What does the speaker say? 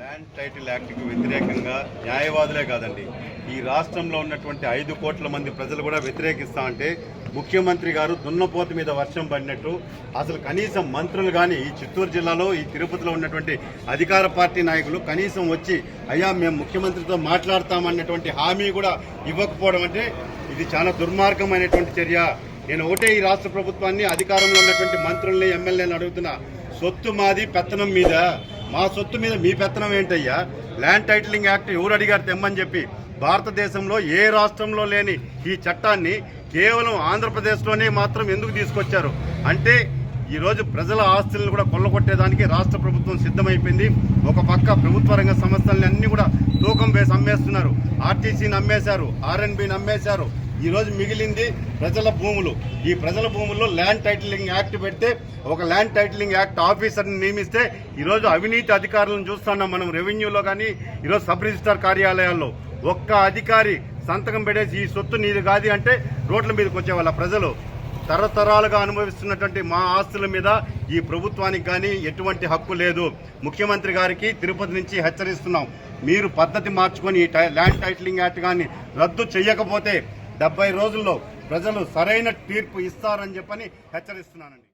Land title యాక్ట్కి వ్యతిరేకంగా న్యాయవాదులే కాదండి. ఈ రాష్ట్రంలో ఉన్నటువంటి ఐదు కోట్ల మంది ప్రజలు కూడా వ్యతిరేకిస్తా అంటే ముఖ్యమంత్రి గారు దున్నపోత మీద వర్షం పడినట్టు అసలు కనీసం మంత్రులు కానీ ఈ చిత్తూరు జిల్లాలో ఈ తిరుపతిలో ఉన్నటువంటి అధికార పార్టీ నాయకులు కనీసం వచ్చి అయ్యా మేము ముఖ్యమంత్రితో మాట్లాడతామన్నటువంటి హామీ కూడా ఇవ్వకపోవడం అంటే ఇది చాలా దుర్మార్గమైనటువంటి చర్య. నేను ఒకటే ఈ రాష్ట్ర ప్రభుత్వాన్ని అధికారంలో ఉన్నటువంటి మంత్రుల్ని ఎమ్మెల్యేని అడుగుతున్నా. సొత్తు మాది పెత్తనం మీద. మా సొత్తు మీద మీ పెత్తనం ఏంటయ్యా? ల్యాండ్ టైటిలింగ్ యాక్ట్ ఎవరు అడిగారు తెమ్మని చెప్పి? భారతదేశంలో ఏ రాష్ట్రంలో లేని ఈ చట్టాన్ని కేవలం ఆంధ్రప్రదేశ్లోనే మాత్రం ఎందుకు తీసుకొచ్చారు? అంటే ఈరోజు ప్రజల ఆస్తులను కూడా కొల్లగొట్టేదానికి రాష్ట్ర ప్రభుత్వం సిద్ధమైపోయింది. ఒక పక్క ప్రభుత్వ రంగ సంస్థలని అన్నీ కూడా తూకం వేసి అమ్మేస్తున్నారు. ఆర్టీసీని అమ్మేశారు. ఆర్ఎన్బిని అమ్మేశారు. ఈరోజు మిగిలింది ప్రజల భూములు. ఈ ప్రజల భూముల్లో ల్యాండ్ టైటిలింగ్ యాక్ట్ పెడితే ఒక ల్యాండ్ టైటిలింగ్ యాక్ట్ ఆఫీసర్ని నియమిస్తే ఈరోజు అవినీతి అధికారులను చూస్తున్నాం మనం రెవెన్యూలో కానీ ఈరోజు సబ్ రిజిస్టార్ కార్యాలయాల్లో. ఒక్క అధికారి సంతకం పెట్టేసి ఈ సొత్తు నీది కాదు అంటే రోడ్ల మీదకి వచ్చేవాళ్ళ ప్రజలు. తరతరాలుగా అనుభవిస్తున్నటువంటి మా ఆస్తుల మీద ఈ ప్రభుత్వానికి కానీ ఎటువంటి హక్కు లేదు. ముఖ్యమంత్రి గారికి తిరుపతి నుంచి హెచ్చరిస్తున్నాం. మీరు పద్ధతి మార్చుకొని టై- ల్యాండ్ టైటిలింగ్ యాక్ట్ కానీ రద్దు చేయకపోతే డెబ్బై రోజుల్లో ప్రజలు సరైన తీర్పు ఇస్తారని చెప్పని హెచ్చరిస్తున్నానండి.